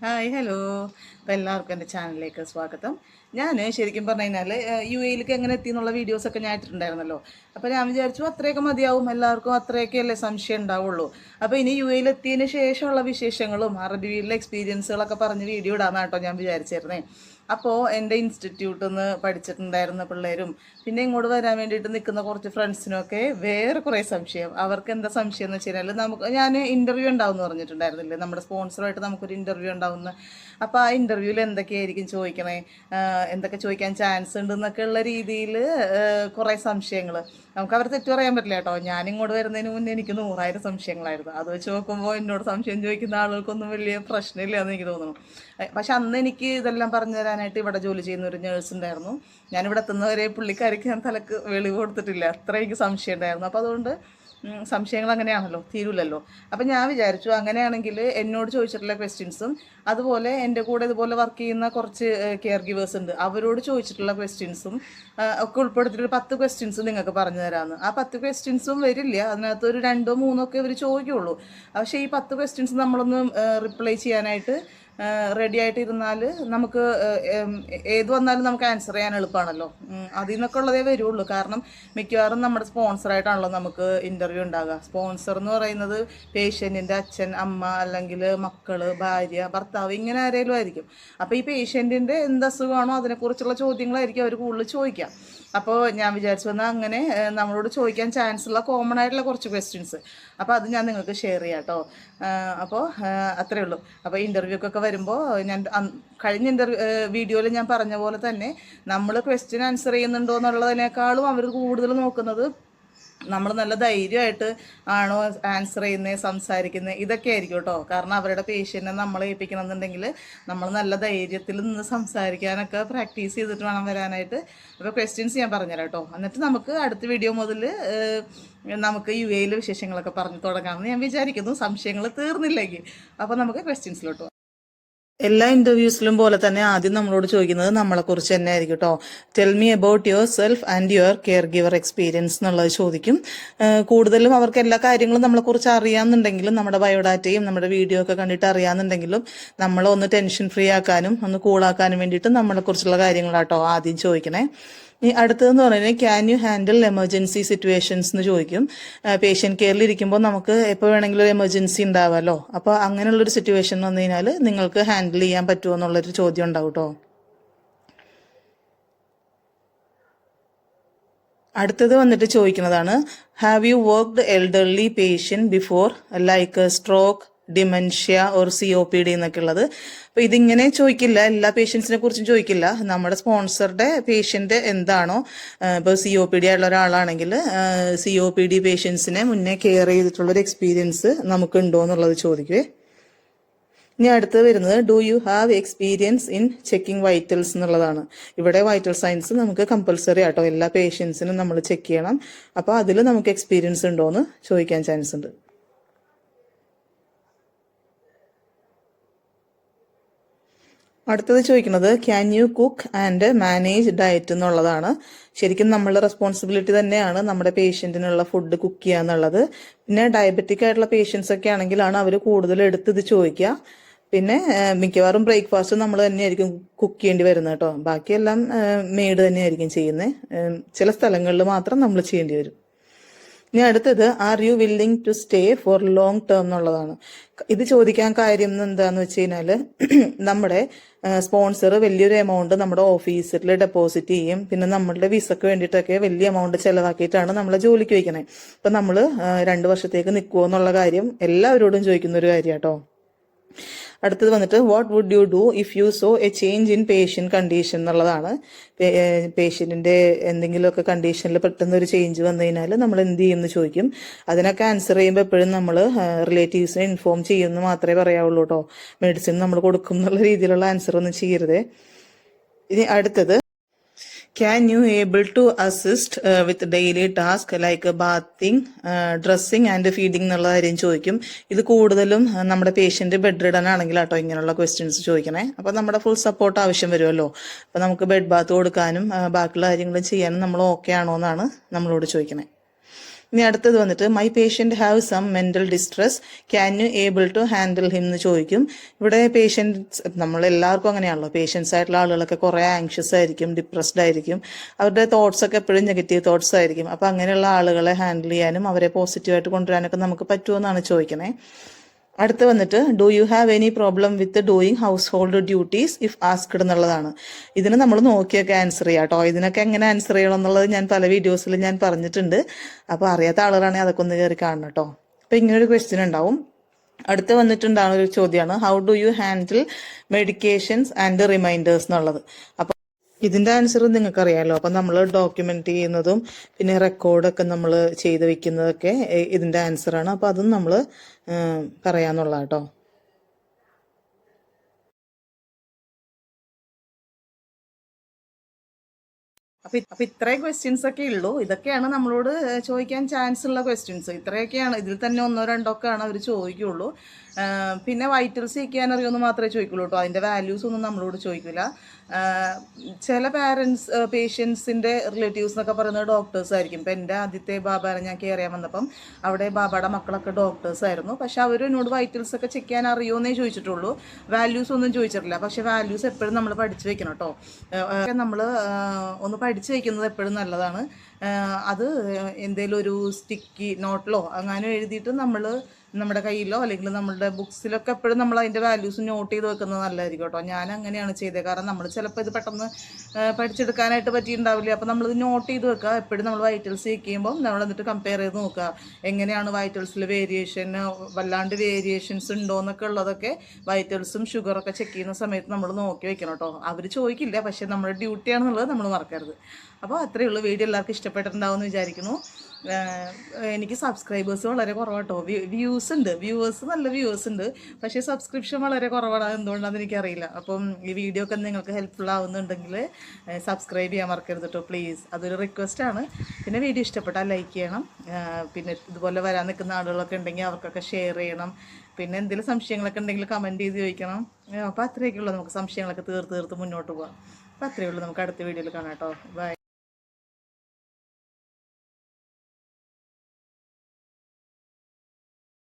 Hi hello. അപ്പോൾ എല്ലാവർക്കും എന്റെ ചാനലിലേക്ക് സ്വാഗതം. ഞാൻ ശരിക്കും പറഞ്ഞു കഴിഞ്ഞാൽ യു എയിലേക്ക് എങ്ങനെ എത്തി എന്നുള്ള വീഡിയോസൊക്കെ ഞാൻ ഇട്ടിട്ടുണ്ടായിരുന്നല്ലോ. അപ്പോൾ ഞാൻ വിചാരിച്ചു അത്രയൊക്കെ മതിയാവും എല്ലാവർക്കും അത്രയൊക്കെ അല്ലേ സംശയം ഉണ്ടാവുള്ളൂ. അപ്പോൾ ഇനി യു എയിൽ എത്തിയതിന് ശേഷമുള്ള വിശേഷങ്ങളും അറബിയിലെ എക്സ്പീരിയൻസുകളൊക്കെ പറഞ്ഞ് വീഡിയോ ഇടാമെന്നാട്ടോ ഞാൻ വിചാരിച്ചിരുന്നേ. അപ്പോൾ എന്റെ ഇൻസ്റ്റിറ്റ്യൂട്ടിൽ നിന്ന് പഠിച്ചിട്ടുണ്ടായിരുന്ന പിള്ളേരും പിന്നെ ഇങ്ങോട്ട് വരാൻ വേണ്ടിയിട്ട് നിൽക്കുന്ന കുറച്ച് ഫ്രണ്ട്സിനൊക്കെ വേറെ കുറേ സംശയം. അവർക്ക് എന്താ സംശയം എന്ന് വെച്ച് കഴിഞ്ഞാൽ നമുക്ക് ഞാൻ ഇന്റർവ്യൂ ഉണ്ടാവും എന്ന് പറഞ്ഞിട്ടുണ്ടായിരുന്നില്ലേ? നമ്മുടെ സ്പോൺസറുമായിട്ട് നമുക്കൊരു ഇന്റർവ്യൂ ഉണ്ടാവുന്ന. അപ്പോൾ ആ ഇന്റർവ്യൂവിൽ എന്തൊക്കെയായിരിക്കും ചോദിക്കണേ? എന്തൊക്കെ ചോദിക്കാൻ ചാൻസ് ഉണ്ട് എന്നൊക്കെ ഉള്ള രീതിയിൽ കുറേ സംശയങ്ങൾ നമുക്ക് അവർ തെറ്റു പറയാൻ പറ്റില്ല കേട്ടോ. ഞാൻ ഇങ്ങോട്ട് വരുന്നതിന് മുന്നേ എനിക്ക് നൂറായിരം സംശയങ്ങളായിരുന്നു. അത് വെച്ച് നോക്കുമ്പോൾ എന്നോട് സംശയം ചോദിക്കുന്ന ആളുകൾക്കൊന്നും വലിയ പ്രശ്നമില്ല എന്ന് എനിക്ക് തോന്നുന്നു. പക്ഷെ അന്ന് എനിക്ക് ഇതെല്ലാം പറഞ്ഞു തരാനായിട്ട് ഇവിടെ ജോലി ചെയ്യുന്ന ഒരു നേഴ്സ് ഉണ്ടായിരുന്നു. ഞാനിവിടെ എത്തുന്നവരെ പുള്ളിക്കാരിക്ക് ഞാൻ തലക്ക് വെളിവ് കൊടുത്തിട്ടില്ല. അത്ര എനിക്ക് സംശയം ഉണ്ടായിരുന്നു. അപ്പോൾ അതുകൊണ്ട് സംശയങ്ങൾ അങ്ങനെയാണല്ലോ തീരൂലല്ലോ. അപ്പം ഞാൻ വിചാരിച്ചു അങ്ങനെയാണെങ്കിൽ എന്നോട് ചോദിച്ചിട്ടുള്ള ക്വസ്റ്റ്യൻസും അതുപോലെ എന്റെ കൂടെ ഇതുപോലെ വർക്ക് ചെയ്യുന്ന കുറച്ച് കെയർ ഗിവേഴ്സ് ഉണ്ട്. അവരോട് ചോദിച്ചിട്ടുള്ള ക്വസ്റ്റ്യൻസും ഒക്കെ ഉൾപ്പെടുത്തിയിട്ട് പത്ത് ക്വസ്റ്റ്യൻസ് നിങ്ങൾക്ക് പറഞ്ഞു തരാമെന്ന് ആ പത്ത് ക്വസ്റ്റ്യൻസും വരില്ല. അതിനകത്ത് ഒരു രണ്ടോ മൂന്നോ ഒക്കെ ഇവർ ചോദിക്കുള്ളൂ. പക്ഷേ ഈ പത്ത് ക്വസ്റ്റ്യൻസ് നമ്മളൊന്ന് റിപ്ലൈ ചെയ്യാനായിട്ട് റെഡി ആയിട്ടിരുന്നാൽ നമുക്ക് ഏത് വന്നാലും നമുക്ക് ആൻസർ ചെയ്യാൻ എളുപ്പമാണല്ലോ. അതിൽ നിന്നൊക്കെ ഉള്ളതേ വരുള്ളൂ. കാരണം മിക്കവാറും നമ്മുടെ സ്പോൺസറായിട്ടാണല്ലോ നമുക്ക് ഇന്റർവ്യൂ ഉണ്ടാകുക സ്പോൺസർ എന്ന് പറയുന്നത് പേഷ്യന്റിന്റെ അച്ഛൻ അമ്മ അല്ലെങ്കിൽ മക്കൾ ഭാര്യ ഭർത്താവ് ഇങ്ങനെ ആരെങ്കിലും ആയിരിക്കും. അപ്പോൾ ഈ പേഷ്യന്റിന്റെ എന്ത് അസുഖമാണോ അതിനെക്കുറിച്ചുള്ള ചോദ്യങ്ങളായിരിക്കും അവർ കൂടുതൽ ചോദിക്കുക. അപ്പോൾ ഞാൻ വിചാരിച്ചു വന്നാൽ അങ്ങനെ നമ്മളോട് ചോദിക്കാൻ ചാൻസ് ഉള്ള കോമൺ ആയിട്ടുള്ള കുറച്ച് ക്വസ്റ്റ്യൻസ് അപ്പോൾ അത് ഞാൻ നിങ്ങൾക്ക് ഷെയർ ചെയ്യാം കേട്ടോ അപ്പോൾ അത്രേ ഉള്ളൂ. അപ്പോൾ ഇന്റർവ്യൂക്കൊക്കെ വരുമ്പോൾ ഞാൻ കഴിഞ്ഞ ഇന്റർവ്യൂ വീഡിയോയിൽ ഞാൻ പറഞ്ഞ പോലെ തന്നെ നമ്മൾ ക്വസ്റ്റ്യൻ ആൻസർ ചെയ്യുന്നുണ്ടോ എന്നുള്ളതിനേക്കാളും അവർ കൂടുതൽ നോക്കുന്നത് നമ്മൾ നല്ല ധൈര്യമായിട്ട് ആണോ ആൻസർ ചെയ്യുന്നത് സംസാരിക്കുന്നത് ഇതൊക്കെ ആയിരിക്കും കേട്ടോ കാരണം അവരുടെ പേഷ്യന്റിനെ നമ്മൾ ഏൽപ്പിക്കണമെന്നുണ്ടെങ്കിൽ നമ്മൾ നല്ല ധൈര്യത്തിൽ നിന്ന് സംസാരിക്കാനൊക്കെ പ്രാക്ടീസ് ചെയ്തിട്ട് വേണം വരാനായിട്ട്. അപ്പോൾ ക്വസ്റ്റ്യൻസ് ഞാൻ പറഞ്ഞുതരാം കേട്ടോ എന്നിട്ട് നമുക്ക് അടുത്ത വീഡിയോ മുതൽ നമുക്ക് യു എയിലെ വിശേഷങ്ങളൊക്കെ പറഞ്ഞു തുടങ്ങാമെന്ന് ഞാൻ വിചാരിക്കുന്നു. സംശയങ്ങൾ തീർന്നില്ലെങ്കിൽ. അപ്പോൾ നമുക്ക് ക്വസ്റ്റ്യൻസിലോട്ട് എല്ലാ ഇന്റർവ്യൂസിലും പോലെ തന്നെ ആദ്യം നമ്മളോട് ചോദിക്കുന്നത് നമ്മളെ കുറിച്ച് തന്നെ ആയിരിക്കും കേട്ടോ tell me about yourself and your caregiver experience എന്നുള്ളത് ചോദിക്കും. കൂടുതലും അവർക്ക് എല്ലാ കാര്യങ്ങളും നമ്മളെ കുറിച്ച് അറിയാമെന്നുണ്ടെങ്കിലും നമ്മുടെ ബയോഡാറ്റയും നമ്മുടെ വീഡിയോ ഒക്കെ കണ്ടിട്ട് അറിയാമെന്നുണ്ടെങ്കിലും നമ്മളെ ഒന്ന് ടെൻഷൻ ഫ്രീ ആക്കാനും ഒന്ന് കൂളാക്കാനും വേണ്ടിയിട്ട് നമ്മളെ കുറിച്ചുള്ള കാര്യങ്ങളാട്ടോ ആദ്യം ചോദിക്കണേ. ഈ അടുത്തതെന്ന് പറയുന്നത് can you handle emergency situations എന്ന് ചോദിക്കും. പേഷ്യന്റ് കെയറിൽ ഇരിക്കുമ്പോൾ നമുക്ക് എപ്പോൾ വേണമെങ്കിലും ഒരു എമർജൻസി ഉണ്ടാവാമല്ലോ അപ്പോൾ അങ്ങനെയുള്ളൊരു സിറ്റുവേഷൻ വന്നു കഴിഞ്ഞാൽ നിങ്ങൾക്ക് ഹാൻഡിൽ ചെയ്യാൻ പറ്റുമോ എന്നുള്ളൊരു ചോദ്യം ഉണ്ടാവും കേട്ടോ അടുത്തത് വന്നിട്ട് ചോദിക്കുന്നതാണ് have you worked elderly patient before like stroke dementia or C O P D എന്നൊക്കെ ഉള്ളത്. അപ്പോൾ ഇതിങ്ങനെ ചോദിക്കില്ല. എല്ലാ പേഷ്യൻസിനെ കുറിച്ചും ചോദിക്കില്ല. നമ്മുടെ സ്പോൺസറുടെ പേഷ്യന്റ് എന്താണോ ഇപ്പോൾ സി ഒ പി ഡി ആയിട്ടുള്ള ഒരാളാണെങ്കിൽ സി ഒ പി ഡി പേഷ്യൻസിനെ മുന്നേ കെയർ ചെയ്തിട്ടുള്ളൊരു എക്സ്പീരിയൻസ് നമുക്കുണ്ടോ എന്നുള്ളത് ചോദിക്കുവേ. ഇനി അടുത്ത് വരുന്നത് do you have experience in checking vitals എന്നുള്ളതാണ്. ഇവിടെ വൈറ്റൽ സയൻസ് നമുക്ക് കമ്പൽസറി ആട്ടോ. എല്ലാ പേഷ്യൻസിനും നമ്മൾ ചെക്ക് ചെയ്യണം. അപ്പോൾ അതിൽ നമുക്ക് എക്സ്പീരിയൻസ് ഉണ്ടോ എന്ന് ചോദിക്കാൻ ചാൻസ് ഉണ്ട്. അടുത്തത് ചോദിക്കുന്നത് can you cook and manage diet എന്നുള്ളതാണ്. ശരിക്കും നമ്മളുടെ റെസ്പോൺസിബിലിറ്റി തന്നെയാണ് നമ്മുടെ പേഷ്യന്റിനുള്ള ഫുഡ് കുക്ക് ചെയ്യുക എന്നുള്ളത്. പിന്നെ ഡയബറ്റിക് ആയിട്ടുള്ള പേഷ്യൻസ് ഒക്കെ ആണെങ്കിലാണ് അവർ കൂടുതൽ എടുത്ത് ഇത് ചോദിക്കുക. പിന്നെ മിക്കവാറും ബ്രേക്ക്ഫാസ്റ്റ് നമ്മൾ തന്നെയായിരിക്കും കുക്ക് ചെയ്യേണ്ടി വരുന്നത് കേട്ടോ. ബാക്കിയെല്ലാം മെയ്ഡ് തന്നെയായിരിക്കും ചെയ്യുന്നത്. ചില സ്ഥലങ്ങളിൽ മാത്രം നമ്മൾ ചെയ്യേണ്ടി വരും. ഇനി അടുത്തത് are you willing to stay for long term എന്നുള്ളതാണ്. ഇത് ചോദിക്കാൻ കാര്യം എന്താന്ന് വെച്ച് കഴിഞ്ഞാൽ നമ്മുടെ സ്പോൺസർ വലിയൊരു എമൗണ്ട് നമ്മുടെ ഓഫീസിൽ ഡെപ്പോസിറ്റ് ചെയ്യും. പിന്നെ നമ്മളുടെ വിസക്ക് വേണ്ടിയിട്ടൊക്കെ വലിയ എമൗണ്ട് ചിലവാക്കിയിട്ടാണ് നമ്മളെ ജോലിക്ക് വയ്ക്കുന്നത് അപ്പം നമ്മൾ രണ്ട് വർഷത്തേക്ക് നിൽക്കുമോ എന്നുള്ള കാര്യം എല്ലാവരോടും ചോദിക്കുന്ന ഒരു കാര്യം കേട്ടോ അടുത്തത് വന്നിട്ട് what would you do if you saw a change in patient condition എന്നുള്ളതാണ്. പേഷ്യന്റിന്റെ എന്തെങ്കിലുമൊക്കെ കണ്ടീഷനിൽ പെട്ടെന്ന് ഒരു ചേഞ്ച് വന്നു കഴിഞ്ഞാൽ നമ്മൾ എന്ത് ചെയ്യും എന്ന് ചോദിക്കും. അതിനൊക്കെ ആൻസർ ചെയ്യുമ്പോൾ എപ്പോഴും നമ്മൾ റിലേറ്റീവ്സിനെ ഇൻഫോം ചെയ്യുമെന്ന് മാത്രമേ പറയാവുള്ളൂ കേട്ടോ മെഡിസിൻ നമ്മൾ കൊടുക്കും എന്നുള്ള രീതിയിലുള്ള ആൻസർ ഒന്നും ചെയ്യരുത്. ഇനി അടുത്തത് can you able to assist with daily task like bathing dressing and feeding എന്നുള്ള കാര്യം ചോദിക്കും. ഇത് കൂടുതലും ആ, നമ്മുടെ പേഷ്യന്റ് ബെഡ് റിഡൻ ആണെങ്കിൽ കേട്ടോ ഇങ്ങനെയുള്ള ക്വസ്റ്റ്യൻസ് ചോദിക്കണേ. അപ്പോൾ നമ്മുടെ ഫുൾ സപ്പോർട്ട് ആവശ്യം വരുമല്ലോ. അപ്പോൾ നമുക്ക് ബെഡ് ബാത്ത് കൊടുക്കാനും ആ, ബാക്കിയുള്ള കാര്യങ്ങളും ചെയ്യാനും നമ്മൾ ഓക്കെ ആണോ എന്നാണ് നമ്മളോട് ചോദിക്കണേ. ഇനി അടുത്തത് വന്നിട്ട് my patient have some mental distress can you able to handle him എന്ന് ചോദിക്കും. ഇവിടെ പേഷ്യൻസ് നമ്മൾ എല്ലാവർക്കും അങ്ങനെയാണല്ലോ. പേഷ്യൻസ് ആയിട്ടുള്ള ആളുകളൊക്കെ കുറേ ആങ്ഷ്യസ് ആയിരിക്കും ഡിപ്രസ്ഡ് ആയിരിക്കും. അവരുടെ തോട്ട്സ് ഒക്കെ എപ്പോഴും നെഗറ്റീവ് തോട്ട്സ് ആയിരിക്കും. അപ്പോൾ അങ്ങനെയുള്ള ആളുകളെ ഹാൻഡിൽ ചെയ്യാനും അവരെ പോസിറ്റീവായിട്ട് കൊണ്ടുവരാനൊക്കെ നമുക്ക് പറ്റുമോ എന്നാണ് ചോദിക്കണേ. അടുത്ത് വന്നിട്ട് do you have any problem with doing household duties if asked എന്നുള്ളതാണ്. ഇതിന് നമ്മൾ നോക്കിയൊക്കെ ആൻസർ ചെയ്യാം കേട്ടോ ഇതിനൊക്കെ എങ്ങനെ ആൻസർ ചെയ്യണം എന്നുള്ളത് ഞാൻ പല വീഡിയോസിൽ ഞാൻ പറഞ്ഞിട്ടുണ്ട്. അപ്പോൾ അറിയാത്ത ആളുകളാണെങ്കിൽ അതൊക്കെ ഒന്ന് കയറി കാണണം കേട്ടോ അപ്പോൾ ഇങ്ങനൊരു ക്വസ്റ്റ്യൻ ഉണ്ടാവും. അടുത്ത് വന്നിട്ടുണ്ടാകുന്ന ഒരു ചോദ്യമാണ് how do you handle medications and reminders എന്നുള്ളത്. അപ്പോൾ ഇതിന്റെ ആൻസർ നിങ്ങൾക്ക് അറിയാമല്ലോ അപ്പം നമ്മൾ ഡോക്യുമെന്റ് ചെയ്യുന്നതും പിന്നെ റെക്കോർഡൊക്കെ നമ്മൾ ചെയ്ത് വെക്കുന്നതൊക്കെ ഇതിന്റെ ആൻസർ ആണ്. അപ്പൊ അതും നമ്മൾ പറയാന്നുള്ള കേട്ടോ അപ്പൊ അപ്പൊ ഇത്രയും ക്വസ്റ്റ്യൻസ് ഒക്കെ ഉള്ളൂ. ഇതൊക്കെയാണ് നമ്മളോട് ചോദിക്കാൻ ചാൻസ് ഉള്ള ക്വസ്റ്റ്യൻസ് ഇത്രയൊക്കെയാണ്. ഇതിൽ തന്നെ ഒന്നോ രണ്ടോ ഒക്കെ ആണ് അവർ ചോദിക്കുള്ളൂ പിന്നെ വൈറ്റൽസ് ചെയ്യാൻ അറിയുമെന്ന് മാത്രമേ ചോദിക്കുള്ളൂ കേട്ടോ അതിന്റെ വാല്യൂസ് ഒന്നും നമ്മളോട് ചോദിക്കില്ല ചില പാരൻസ് പേഷ്യൻസിന്റെ റിലേറ്റീവ്സ് എന്നൊക്കെ പറയുന്നത് ഡോക്ടേഴ്സ് ആയിരിക്കും. ഇപ്പം എന്റെ ആദ്യത്തെ ബാബാനെ ഞാൻ കെയർ ചെയ്യാൻ വന്നപ്പം അവിടെ ബാബയുടെ മക്കളൊക്കെ ഡോക്ടേഴ്സ് ആയിരുന്നു. പക്ഷെ അവർ എന്നോട് വൈറ്റൽസ് ഒക്കെ ചെക്ക് ചെയ്യാൻ അറിയുമെന്നേ ചോദിച്ചിട്ടുള്ളൂ. വാല്യൂസ് ഒന്നും ചോദിച്ചിട്ടില്ല. പക്ഷെ വാല്യൂസ് എപ്പോഴും നമ്മൾ പഠിച്ചു വെക്കണം കേട്ടോ. നമ്മൾ ഒന്ന് പഠിച്ചു വെക്കുന്നത് എപ്പോഴും നല്ലതാണ്. അത് എന്തെങ്കിലും ഒരു സ്റ്റിക്കി നോട്ടിലോ അങ്ങനെ എഴുതിയിട്ട് നമ്മൾ നമ്മുടെ കയ്യിലോ അല്ലെങ്കിൽ നമ്മളുടെ ബുക്സിലൊക്കെ എപ്പോഴും നമ്മൾ അതിന്റെ വാല്യൂസ് നോട്ട് ചെയ്ത് വെക്കുന്നത് നല്ലതായിരിക്കും കേട്ടോ. ഞാൻ അങ്ങനെയാണ് ചെയ്തത്. കാരണം നമ്മൾ ചിലപ്പോൾ ഇത് പെട്ടെന്ന് പഠിച്ചെടുക്കാനായിട്ട് പറ്റിയിട്ടുണ്ടാവില്ല. അപ്പോൾ നമ്മളിത് നോട്ട് ചെയ്ത് വെക്കുക. എപ്പോഴും നമ്മൾ വൈറ്റൽസ് ചെയ്യുമ്പോൾ നമ്മൾ എന്നിട്ട് കമ്പയർ ചെയ്ത് നോക്കുക. എങ്ങനെയാണ് വൈറ്റൽസിൽ വേരിയേഷൻ വല്ലാണ്ട് വേരിയേഷൻസ് ഉണ്ടോ എന്നൊക്കെ ഉള്ളതൊക്കെ വൈറ്റൽസും ഷുഗറൊക്കെ ചെക്ക് ചെയ്യുന്ന സമയത്ത് നമ്മൾ നോക്കി വെക്കണം കേട്ടോ. അവർ ചോദിക്കില്ല. പക്ഷേ നമ്മുടെ ഡ്യൂട്ടിയാണെന്നുള്ളത് നമ്മൾ മറക്കരുത്. അപ്പോൾ അത്രയേ ഉള്ളൂ. വീഡിയോ എല്ലാവർക്കും ഇഷ്ടപ്പെട്ടിട്ടുണ്ടാവും എന്ന് വിചാരിക്കുന്നു. എനിക്ക് സബ്സ്ക്രൈബേഴ്സ് വളരെ കുറവാട്ടോ. വ്യൂസ് ഉണ്ട്. വ്യൂവേഴ്സ് നല്ല വ്യൂവേഴ്സ് ഉണ്ട്. പക്ഷേ സബ്സ്ക്രിപ്ഷൻ വളരെ കുറവാണ് എന്തുകൊണ്ടാണെന്ന് എനിക്കറിയില്ല. അപ്പം ഈ വീഡിയോ ഒക്കെ നിങ്ങൾക്ക് ഹെൽപ്ഫുൾ ആവുന്നുണ്ടെങ്കിൽ സബ്സ്ക്രൈബ് ചെയ്യാൻ മറക്കരുത് കേട്ടോ പ്ലീസ് അതൊരു റിക്വസ്റ്റ് ആണ്. പിന്നെ വീഡിയോ ഇഷ്ടപ്പെട്ടാൽ ലൈക്ക് ചെയ്യണം. പിന്നെ ഇതുപോലെ വരാൻ നിൽക്കുന്ന ആളുകളൊക്കെ ഉണ്ടെങ്കിൽ അവർക്കൊക്കെ ഷെയർ ചെയ്യണം. പിന്നെ എന്തെങ്കിലും സംശയങ്ങളൊക്കെ ഉണ്ടെങ്കിൽ കമന്റ് ചെയ്ത് ചോദിക്കണം. അപ്പോൾ അത്രയൊക്കെ ഉള്ളൂ നമുക്ക് സംശയങ്ങളൊക്കെ തീർത്ത് തീർത്ത് മുന്നോട്ട് പോകാം അപ്പോൾ അത്രയേ ഉള്ളൂ നമുക്ക് അടുത്ത വീഡിയോയിൽ കാണാം കേട്ടോ ബൈ